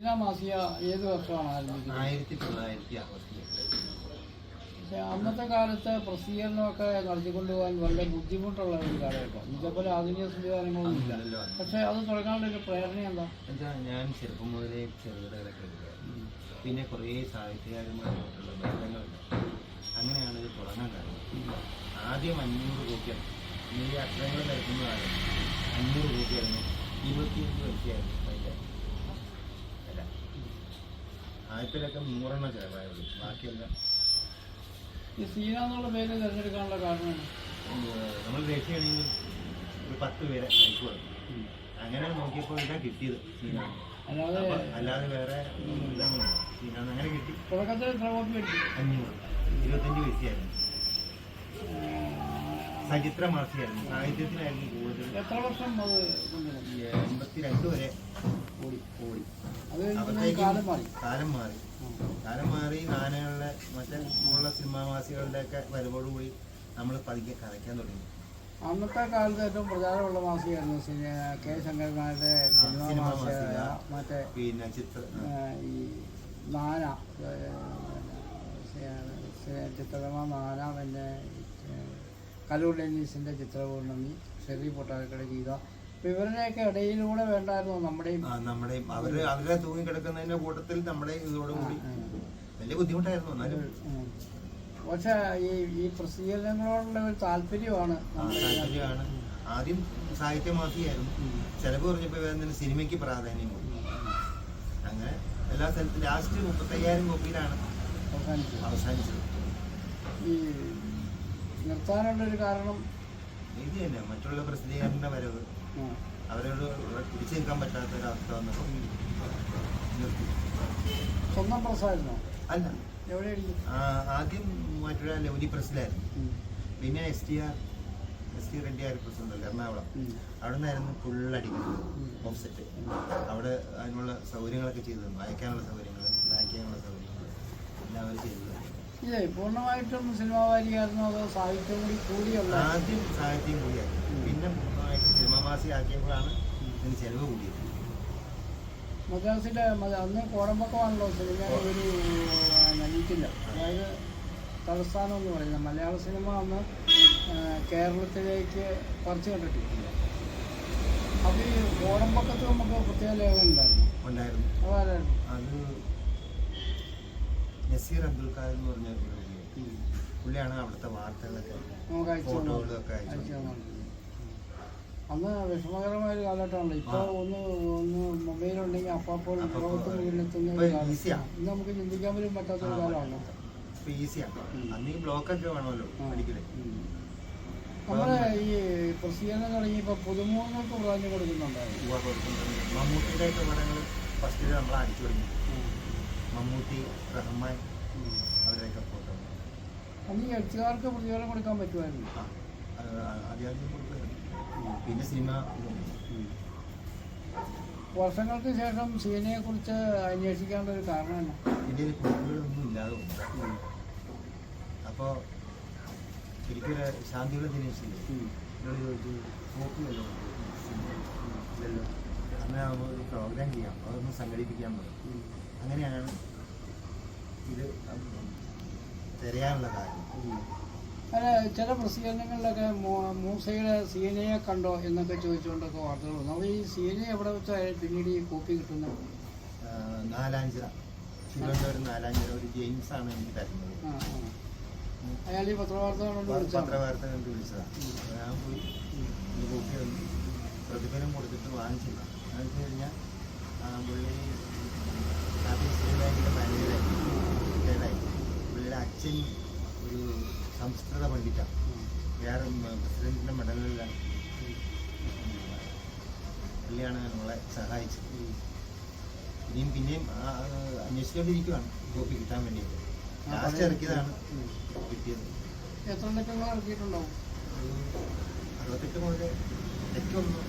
മാസിക ഏത് വർഷമാണ് ആരംഭിക്കുന്നത്? ആയിരത്തി തൊള്ളായിരത്തി അറുപത്തി എട്ട് പക്ഷെ അന്നത്തെ കാലത്ത് പ്രസിദ്ധീകരണമൊക്കെ നടത്തിക്കൊണ്ടുപോകാൻ വളരെ ബുദ്ധിമുട്ടുള്ള ഒരു കാലഘട്ടം. ഇതേപോലെ ആധുനിക സംവിധാനങ്ങളൊന്നും ഇല്ല. പക്ഷെ അത് തുടങ്ങാനുള്ള ഒരു പ്രേരണ എന്താ? എന്താ ഞാൻ ചെറുപ്പം മുതലേ ചെറുകഥകളൊക്കെ പിന്നെ കുറേ സാഹിത്യകാരന്മാരുമായിട്ടുള്ള ബന്ധങ്ങളുണ്ട്. അങ്ങനെയാണ് ഇത് തുടങ്ങാൻ കാരണം. ആദ്യം അഞ്ഞൂറ് കോപ്പിയാണ്. ഈ അക്ഷരങ്ങൾ നിരക്കുന്നതാണ് അഞ്ഞൂറ് കോപ്പിയായിരുന്നു. ഇരുപത്തിയഞ്ച് പൈസയായിരുന്നു അതിന്റെ അല്ല ആദ്യത്തിലൊക്കെ നൂറെണ്ണം ചെലവായുള്ളൂ ബാക്കിയെല്ലാം ഈ സീന എന്നുള്ള പേര് തിരഞ്ഞെടുക്കാനുള്ള കാരണം നമ്മൾ രക്ഷയാണെങ്കിൽ ഒരു പത്ത് പേരെ അയക്കുക അങ്ങനെ നോക്കിയപ്പോൾ ഇതാ കിട്ടിയത് സീന അല്ലാതെ അല്ലാതെ വേറെ അങ്ങനെ കിട്ടി. തുടക്കത്തിൽ എത്ര കോപ്പി എടുത്തു അഞ്ഞൂറ്. ഇരുപത്തഞ്ച് പൈസയായിരുന്നു. സചിത്ര മാസികയായിരുന്നു സാഹിത്യത്തിലായിരുന്നു കൂടുതൽ. എത്ര വർഷം അത് എൺപത്തിരണ്ട് വരെ ഓടി ഓടി. കാലം മാറി. കാലം മാറി. കാലം മാറി നാനകളുടെ മറ്റേ ഉള്ള സിനിമാ മാസികകളുടെയൊക്കെ വരവോടുകൂടി നമ്മൾ പതുക്കെ കരയ്ക്കാൻ തുടങ്ങി. അന്നത്തെ കാലത്ത് ഏറ്റവും പ്രചാരമുള്ള മാസികയായിരുന്നു കെ ശങ്കരനാഥന്റെ സിനിമ മാസിക. മറ്റേ പിന്നെ ചിത്ര ഈ നാന ചിത്രമ നാന പിന്നെ കലൂർ ഡെന്നീസിന്റെ ചിത്രപൂർണമി ഷെറി പൊട്ടാക്കട ഗീത ഇവരുടെയൊക്കെ ഇടയിലൂടെ വേണ്ടായിരുന്നു നമ്മുടെയും നമ്മുടെയും. അവർ അവരെ തൂങ്ങിക്കിടക്കുന്നതിന്റെ കൂട്ടത്തിൽ നമ്മുടെ ഇതോടുകൂടി വലിയ ബുദ്ധിമുട്ടായിരുന്നു. എന്നാലും പക്ഷെ ഈ ഈ പ്രസിദ്ധീകരണങ്ങളോടുള്ള ഒരു താല്പര്യമാണ് താല്പര്യമാണ്. ആദ്യം സാഹിത്യ ചിലവ് പറഞ്ഞപ്പോൾ വേറെ സിനിമയ്ക്ക് പ്രാധാന്യം കൊടുത്തു. അങ്ങനെ എല്ലാ സ്ഥലത്തും ലാസ്റ്റ് മുപ്പത്തയ്യായിരം കോപ്പിയിലാണ് അവസാനിച്ചത്. അവസാനിച്ചത്. ഈ നിർത്താനുള്ളൊരു കാരണം ഇത് തന്നെ മറ്റുള്ള പ്രസിദ്ധീകരണ വരവ്. അവരോട് പിടിച്ചു നിൽക്കാൻ പറ്റാത്ത ഒരവസ്ഥ വന്നപ്പോൾ നിർത്തി. സ്വന്തം പ്രസായിരുന്നോ അല്ല. ആദ്യം മറ്റുള്ള ലൗലി പ്രസിലായിരുന്നു. പിന്നെ S T R S T Reddy R press ഉണ്ടല്ലോ എറണാകുളം. അവിടെ നിന്നായിരുന്നു ഫുള്ളടിക്കുന്നത്. ഓഫ്സെറ്റ് അവിടെ അതിനുള്ള സൗകര്യങ്ങളൊക്കെ ചെയ്തു തന്നു. അയക്കാനുള്ള സൗകര്യങ്ങൾ വായിക്കാനുള്ള സൗകര്യങ്ങൾ എല്ലാം അവർ ചെയ്തു ഇതേ പൂർണമായിട്ടും സിനിമ വാരികയായിരുന്നു അതോ സാഹിത്യം കൂടി കൂടിയുള്ള ആദ്യം സാഹിത്യം കൂടിയാക്കി പിന്നെ സിനിമാവാസി ആക്കിയപ്പോഴാണ് ഇതിന് ചെലവ് കൂടിയത്. മദ്രാസിലെ മത- അന്ന് കോടമ്പക്കമാണല്ലോ സിനിമ ഒരു നയിക്കില്ല അതായത് തലസ്ഥാനം എന്ന് പറയുന്നത്. മലയാള സിനിമ അന്ന് കേരളത്തിലേക്ക് പറിച്ചു കണ്ടിട്ടില്ല. അപ്പോൾ ഈ കോടമ്പക്കത്ത് നമുക്ക് പ്രത്യേക ലേഖനം ഉണ്ടായിരുന്നു. ഉണ്ടായിരുന്നു. അതാരായിരുന്നു? അത് നസീർ അബ്ദുൽ ഖാദർ എന്ന് പറഞ്ഞ ഒരു പുള്ളി. പുള്ളിയാണ് അവിടുത്തെ വാർത്തകളൊക്കെ. ഫോട്ടോകളൊക്കെ അയച്ചു അന്ന് വിഷമകരമായ ഒരു കാലഘട്ടമാണല്ലോ ഇപ്പൊ. ഒന്ന് ഒന്ന് മൊബൈൽ ഉണ്ടെങ്കിൽ അപ്പോൾ ലോകത്ത് മുന്നിലെത്തുന്ന ഇപ്പൊ. ഇന്ന് നമുക്ക് ചിന്തിക്കാൻ പോലും പറ്റാത്ത ഒരു കാലമാണ് ഇപ്പൊ ഈസിയാണ് ഉം. അന്ന് ഈ ബ്ലോക്കൊക്കെ വേണമല്ലോ ആ. നമ്മുടെ ഈ പ്രസിദ്ധീകരണം തുടങ്ങിയപ്പോൾ പുതുമുഖങ്ങൾക്ക് പ്രാധാന്യം കൊടുക്കുന്നുണ്ടായിരുന്നു. മമ്മൂട്ടിയുടെ ഒക്കെ പടങ്ങൾ ഫസ്റ്റ് നമ്മൾ അടിച്ചു തുടങ്ങി മമ്മൂട്ടി റഹ്മാൻ അന്ന് ഈ എഴുത്തുകാർക്ക് പ്രതിഫലം കൊടുക്കാൻ പറ്റുമായിരുന്നു. കൊടുക്കുമായിരുന്നു പിന്നെ സിനിമ. വർഷങ്ങൾക്ക് ശേഷം സീനയെ കുറിച്ച് അന്വേഷിക്കാനുള്ള ഒരു കാരണം എന്നാ? ഇന്ത്യയിൽ കുട്ടികളൊന്നും ഇല്ലാതെ അപ്പോൾ എനിക്കൊരു ശാന്തിയുള്ള ദിനേശില്ലേ? എന്നോട് ചോദിച്ചു നോക്കുമല്ലോ? ഇല്ലല്ലോ അങ്ങനെ ഒരു പ്രോഗ്രാം ചെയ്യാം. അതൊന്ന് സംഘടിപ്പിക്കാൻ പറ്റും അങ്ങനെയാണ് തിരയാനുള്ള കാര്യം. അല്ല ചില പ്രസിദ്ധീകരണങ്ങളിലൊക്കെ മൂ- മൂസയുടെ സീനയെ കണ്ടോ എന്നൊക്കെ ചോദിച്ചുകൊണ്ടൊക്കെ വാർത്തകൾ വന്നു. അപ്പോൾ ഈ സീന എവിടെ വെച്ചാൽ പിന്നീട് ഈ കോപ്പി കിട്ടുന്ന നാലാഞ്ചിറ. തിരുവനന്തപുരം നാലാഞ്ചിറ ഒരു ജെയിംസ് ആണ് എനിക്ക് തരുന്നത്. അയാൾ ഈ പത്രവാർത്ത കൊണ്ട് പത്രവാർത്ത കണ്ട് വിളിച്ചതാണ് ഞാൻ പോയി ഈ കോപ്പി പ്രതിഫലം കൊടുത്തിട്ട് വാങ്ങിച്ചില്ല. എന്ന് വെച്ച് കഴിഞ്ഞാൽ പുള്ളി ബാങ്കിന്റെ മാനേജറായി റിട്ടയർഡായി പുള്ളിയുടെ അച്ഛൻ ഒരു സംസ്കൃത പണ്ഡിറ്റാണ് വേറെ പ്രസിഡന്റിന്റെ മെഡലിലാണ്. പുള്ളിയാണ് നമ്മളെ സഹായിച്ചത്. ഇനിയും പിന്നെയും അന്വേഷിച്ചുകൊണ്ടിരിക്കുകയാണ് കോപ്പി കിട്ടാൻ വേണ്ടിയിട്ട്. ലാസ്റ്റ് ഇറക്കിയതാണ് കിട്ടിയത്. എത്ര ഇറക്കിയിട്ടുണ്ടാവും? അറുപത്തെട്ട് മുതൽ തെറ്റൊന്നും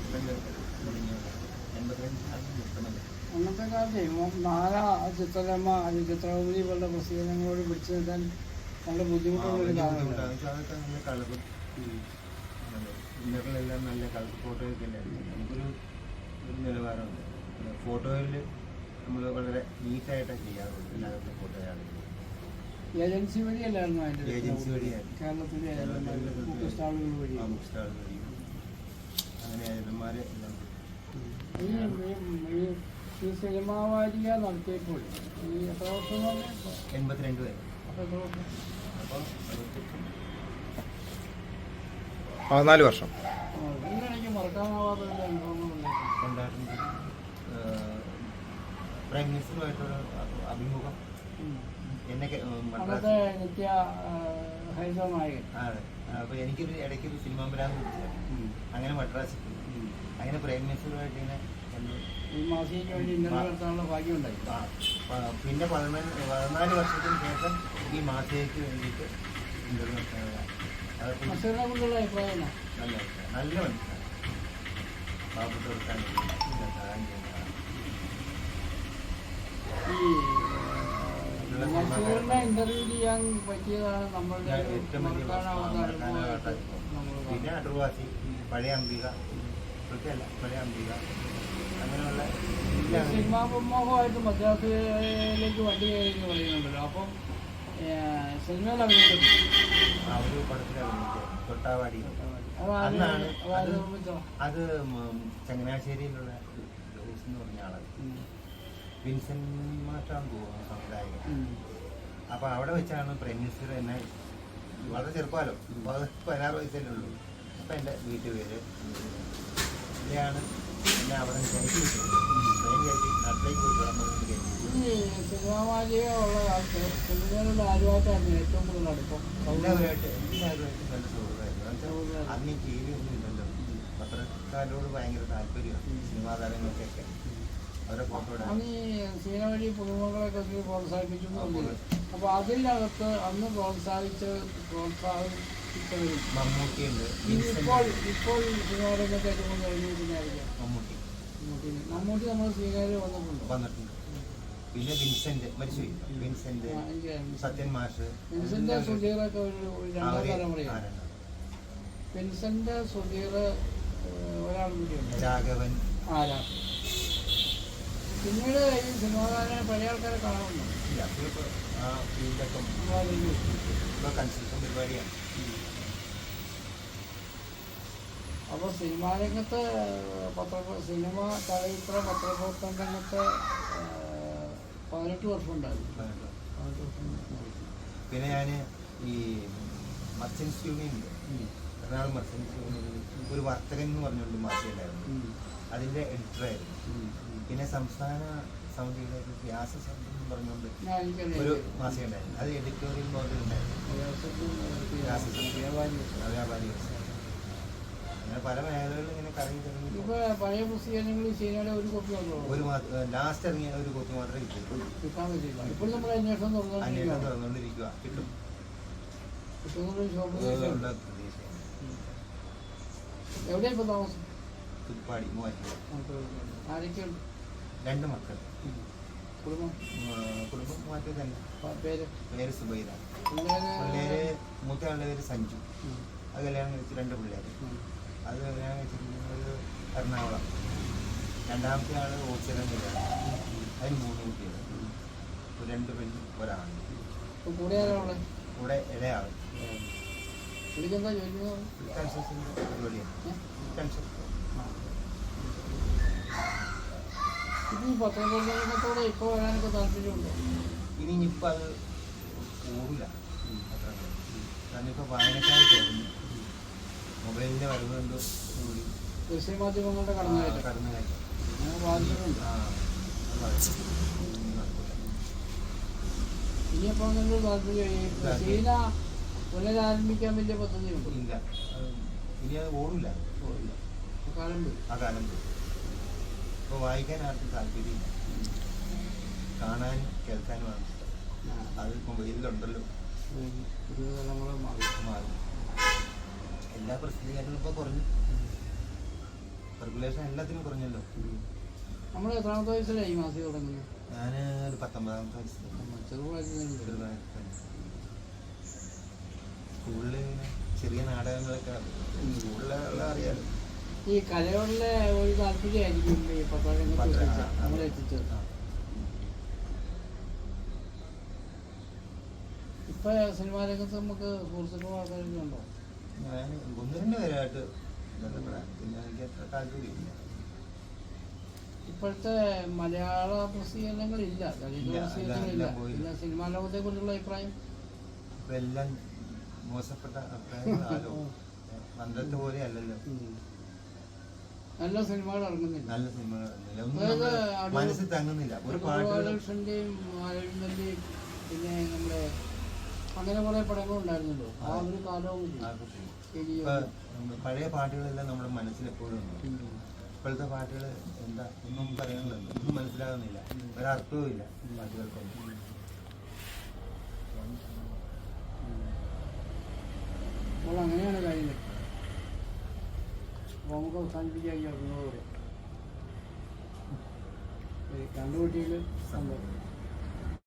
എൺപത്തിരണ്ടിലാണ് നിർത്തുന്നത് അന്നത്തെ കാലത്തെ നാല ചിത്രരമ ചിത്രകൗമുദി പോലുള്ള പ്രസിദ്ധീകരണങ്ങളോട് പിടിച്ചു നിൽക്കാൻ നല്ല ബുദ്ധിമുട്ടുള്ള കാലമാണ്. നല്ല കളർ ഫോട്ടോയൊക്കെ. നമുക്കൊരു ഒരു നിലവാരമുണ്ട്. ഫോട്ടോയിൽ നമ്മൾ വളരെ നീറ്റായിട്ടാണ് ചെയ്യാറുണ്ട് എല്ലാവരുടെ ഫോട്ടോ ആണെങ്കിലും ഏജൻസി വഴിയല്ലായിരുന്നു അതിന്റെ ഏജൻസി വഴിയായിരുന്നു. കേരളത്തിലെ ബുക്ക് സ്റ്റാളുകൾ വഴി ബുക്ക് അങ്ങനെ ഏജന്മാരെ എല്ലാം ഈ ഈ- സിനിമ വാരിക നടത്തിയപ്പോൾ ഈ എത്ര വർഷം എൺപത്തിരണ്ട് പേര് അപ്പോൾ വർഷം അപ്പോൾ പതിനാല് വർഷം. ആ, മറക്കാനാവാത്ത ചില അനുഭവങ്ങളുണ്ടായിരുന്നു ഉണ്ടായിട്ടുണ്ട്. പ്രൈം മിനിസ്റ്ററുമായിട്ടൊരു അ- അഭിമുഖം. എന്നെ മദ്രാസ്. നിത്യ നായകൻ. അതെ. അപ്പോൾ എനിക്കൊരു ഇടയ്ക്ക് സിനിമ വരാൻ അങ്ങനെ മദ്രാസിൽ അങ്ങനെ പ്രൈം മിനിസ്റ്ററുമായിട്ട് ഇങ്ങനെ ഈ മാസികയ്ക്ക് വേണ്ടി ഇന്റർവ്യൂ നടത്താനുള്ള ഭാഗ്യം ഉണ്ടായി പിന്നെ പതിനാല് പതിനാല് വർഷത്തിന് ശേഷം ഈ മാസികയ്ക്ക് വേണ്ടിയിട്ട് ഇന്റർവ്യൂ നടത്താനാണ് അതൊക്കെ നസീറിനെ കുറിച്ചുള്ള അഭിപ്രായം എന്നാ? നല്ല മനസ്സിലാണ് നല്ല മനസ്സിലാണ് പാവപ്പെട്ടവർക്കാണ് സഹായം ചെയ്യുന്നതാണ്. ഈ നസീറിനെ ഇന്റർവ്യൂ ചെയ്യാൻ പറ്റിയതാണ് നമ്മളുടെ ഞാൻ ഏറ്റവും വലിയ മറക്കാനാവാത്ത മറക്കാനാവാത്ത അനുഭവമായിട്ട് നമ്മൾ പിന്നെ അടൂർവാസി പഴയ അംബിക പഴയ അംബിക. എല്ലാ സിനിമാ പ്രമോഹമായിട്ട് മദ്രാസിലേക്ക് വണ്ടി കയറി പറയുന്നുണ്ടല്ലോ. അപ്പം സിനിമയിൽ തൊട്ടാവാടി. അത് അന്നാണ് ചങ്ങനാശ്ശേരിയിലുള്ള ജോസ് എന്ന് പറഞ്ഞ ആളാണ് വിൻസൻ വിൻസെന്റ് മാറ്റാൻ തോന്നുന്നു സംവിധായകൻ. അപ്പൊ അവിടെ വെച്ചാണ് പ്രേമിസർ എന്നെ വളരെ ചെറുപ്പമല്ലോ പത് പതിനാറ് വയസ്സല്ലേ ഉള്ളൂ. അപ്പൊ എന്റെ വീട്ടുപേര് ഇവിടെയാണ്. എന്നെ അവിടെ കയറ്റി ട്രെയിൻ കയറ്റി നാട്ടിലേക്ക് പോയി സിനിമാ മാലിക ഉള്ള കാലത്ത് സിനിമകളുടെ ആരുമായിട്ടായിരുന്നു ഏറ്റവും കൂടുതൽ അടുപ്പം. എല്ലാവരുമായിട്ട് എല്ലാവരുമായിട്ട് നല്ല സുഹൃത്തായിരുന്നു എന്നുവെച്ചാൽ അന്ന് ടി വി ഒന്നും ഇല്ലല്ലോ. പത്രക്കാരോട് ഭയങ്കര താല്പര്യമാണ് സിനിമാ താരങ്ങൾക്കൊക്കെ. അവരെ ഫോട്ടോ ഇടാൻ. അന്ന് ഈ സീന വഴി പുതുമുഖങ്ങളെയൊക്കെ ഒത്തിരി പ്രോത്സാഹിപ്പിച്ചു എന്നുള്ളത് അപ്പോൾ അതിനകത്ത് അന്ന് പ്രോത്സാഹിച്ച പ്രോത്സാഹിപ്പിച്ചവരും മമ്മൂട്ടിയുണ്ട്. ഇപ്പോൾ ഇപ്പോൾ സിനിമാ രംഗത്തേക്ക് മമ്മൂട്ടി. മമ്മൂട്ടി നമ്മൾ വന്നിട്ടുണ്ട്. വന്നിട്ടുണ്ട്. പിന്നെ വിൻസെന്റ് മരിച്ചുപോയി. വിൻസെന്റ് സത്യൻ മാഷ്. വിൻസെന്റ് സുധീറൊക്കെ ഒരു ഒരു രണ്ടാം തലമുറയാണ്. വിൻസെന്റ് സുധീർ ഒരാൾ കൂടിയുണ്ട് രാഘവൻ. ആരാ പിന്നീട് ഈ സിനിമാകാരനെ പഴയ ആൾക്കാരെ കാണുന്നു ഇല്ല ഇപ്പൊ ആ ഫീൽഡൊക്കെ കൺസ്ട്രക്ഷൻ പരിപാടിയാണ്. അപ്പോൾ സിനിമാ രംഗത്ത് പത്ര സിനിമ ചലച്ചിത്ര പത്രപ്രവർത്തന രംഗത്ത് പതിനെട്ട് വർഷം. ഉണ്ടായിരുന്നു പതിനെട്ട് വർഷം പിന്നെ ഞാൻ ഈ മർച്ചൻസ് യൂണിയൻ എറണാകുളം മർച്ചൻസ് യൂണിയനിൽ ഒരു വർത്തകൻ എന്ന് പറഞ്ഞുകൊണ്ട് മാസികയുണ്ടായിരുന്നു ഉം. അതിന്റെ എഡിറ്ററായിരുന്നു. പിന്നെ സംസ്ഥാന സമിതിയുടെ ഒരു വ്യാസ സമിതി എന്ന് പറഞ്ഞുകൊണ്ട് ഒരു മാസിക ഉണ്ടായിരുന്നു. അത് എഡിറ്റോറിയൽ ബോർഡിൽ ഉണ്ടായിരുന്നു. വ്യാപാരി. വ്യാപാരി പല ഇങ്ങനെ കറങ്ങി ഇപ്പൊ പഴയ ഒരു കോപ്പി ഒരു ലാസ്റ്റ് ഇറങ്ങിയ ഒരു കോപ്പി മാത്രമേ കിട്ടുള്ളൂ കിട്ടാൻ പറ്റില്ല. ഇപ്പോൾ നമ്മൾ അന്വേഷണം അന്വേഷണം തുറന്നുകൊണ്ടിരിക്കുകയാണ് തുറന്നുകൊണ്ടിരിക്കുക കിട്ടും കിട്ടുന്നൊരു ഷോപ്പ് ഉള്ള പ്രതീക്ഷയാണ്. എവിടെയാ ഇപ്പൊ താമസം? തുപ്പാടി മൂവാറ്റുപുഴ. ആരൊക്കെയുണ്ട്? രണ്ട് മക്കൾ. ഉം. കുടുംബം? ഉം, കുടുംബം തന്നെ. പ- പേര്? പേര് സുബൈദ. പിള്ളേര്? പിള്ളേര് മൂത്ത ആളുടെ പേര് സഞ്ജു. ഉം. അത് കല്യാണം കഴിച്ച് രണ്ട് പിള്ളേര്. ഉം. അത് കല്യാണം കഴിച്ചിരിക്കുന്നത് എറണാകുളം. രണ്ടാമത്തെ ആൾ കല്യാണം അതിന് മൂന്ന് കുട്ടികൾ രണ്ട് പെണ്ണും ഒരാണ്. ഇപ്പൊ കൂടെ ആരാണ് കൂടെ ഇളയാൾ പുള്ളിക്കെന്താ ജോലി എന്ന് പറഞ്ഞത്? കൺസ്ട്രക്ഷന്റെ പരിപാടിയാണ് ഏ? കൺസ്ട്രക്ഷൻ ആ. പത്രപ്രവർത്തനത്തോടെ ഇപ്പോൾ വരാനൊക്കെ താല്പര്യമുണ്ടോ? ഇനി ഇനിയിപ്പോൾ അത് കൂടില്ല കാരണം ഇപ്പോൾ വായനക്കാർ കുറഞ്ഞു മൊബൈലിന്റെ വരവ് കൊണ്ട് കൂടി ദൃശ്യമാധ്യമങ്ങളുടെ കടന്നുകയറ്റം കടന്നു കയറ്റം അങ്ങനെ ബാധിച്ചിട്ടുണ്ട്. ആ അത് വളരെ ഇനി നടക്കൂല. ഇനിയപ്പോൾ നിങ്ങൾ താല്പര്യം ഈ സീന പുനരാരംഭിക്കാൻ വലിയ പദ്ധതിയുണ്ട്? ഇല്ല. ഇനി അത് ഓടില്ല. ഓടില്ല. കാലം പോയി. ആ കാലം പോയി. ഇപ്പോൾ വായിക്കാൻ ആർക്കും താല്പര്യമില്ല. കാണാനും കേൾക്കാനുമാണ് ഇഷ്ടം ആ, അത് മൊബൈലിലുണ്ടല്ലോ. പുതിയ തലമുറ മാറി. മാറി. എല്ലാ പ്രസിദ്ധീകരണം ഇപ്പൊ കുറഞ്ഞു. റെഗുലേഷൻ എല്ലാത്തിനും കുറഞ്ഞല്ലോ. നമ്മൾ എത്രാമത്തെ ഈ മാസം തുടങ്ങി ഞാൻ ഒരു പത്തൊമ്പതാമത്തെ വയസ്സിലാണ് ചെറുപ്രായത്തിൽ സ്കൂളിൽ ചെറിയ നാടകങ്ങളൊക്കെ സ്കൂളിലുള്ള അറിയാലോ. ഈ കലകളിലെ ഒരു താല്പര്യമായിരിക്കും ഈ പത്താം നമ്മളെ സിനിമാ രംഗത്ത് നമുക്ക് സുഹൃത്തുക്കളും ആൾക്കാരൊക്കെ ഉണ്ടോ? ഒന്ന് രണ്ട് പേരായിട്ട് ബന്ധപ്പെടാൻ. പിന്നെ എനിക്ക് അത്ര താല്പര്യമില്ല. ഇപ്പോഴത്തെ മലയാള പ്രസിദ്ധീകരണങ്ങളില്ല ദളിത് ഇല്ല, പ്രസിദ്ധീകരണങ്ങളില്ല. പിന്നെ സിനിമാ ലോകത്തെ കുറിച്ചുള്ള അഭിപ്രായം? ഇപ്പം എല്ലാം മോശപ്പെട്ട അഭിപ്രായങ്ങളാലോ. പണ്ടത്തെ പോലെ അല്ലല്ലോ. നല്ല സിനിമകൾ ഇറങ്ങുന്നില്ല. നല്ല സിനിമകൾ മനസ്സിൽ തങ്ങുന്നില്ല. ഒരു പാട്ടുകൾ പിന്നെ നമ്മുടെ അങ്ങനെ കുറെ പടങ്ങൾ ഉണ്ടായിരുന്നല്ലോ. ആ ഒരു കാലവും പഴയ പാട്ടുകളെല്ലാം നമ്മുടെ മനസ്സിൽ എപ്പോഴും ഉണ്ട്. ഇപ്പോഴത്തെ പാട്ടുകൾ എന്താ? ഒന്നും പറയാനുള്ളത് ഒന്നും മനസ്സിലാകുന്നില്ല. ഒരർത്ഥവും ഇല്ല പാട്ടുകൾക്കൊന്നും. അങ്ങനെയാണ് കാര്യങ്ങൾ. അപ്പോൾ നമുക്ക് അവസാനിപ്പിക്കാൻ ഇറങ്ങുന്നതോടെ കണ്ടുപിട്ടിയിൽ സന്തോഷം.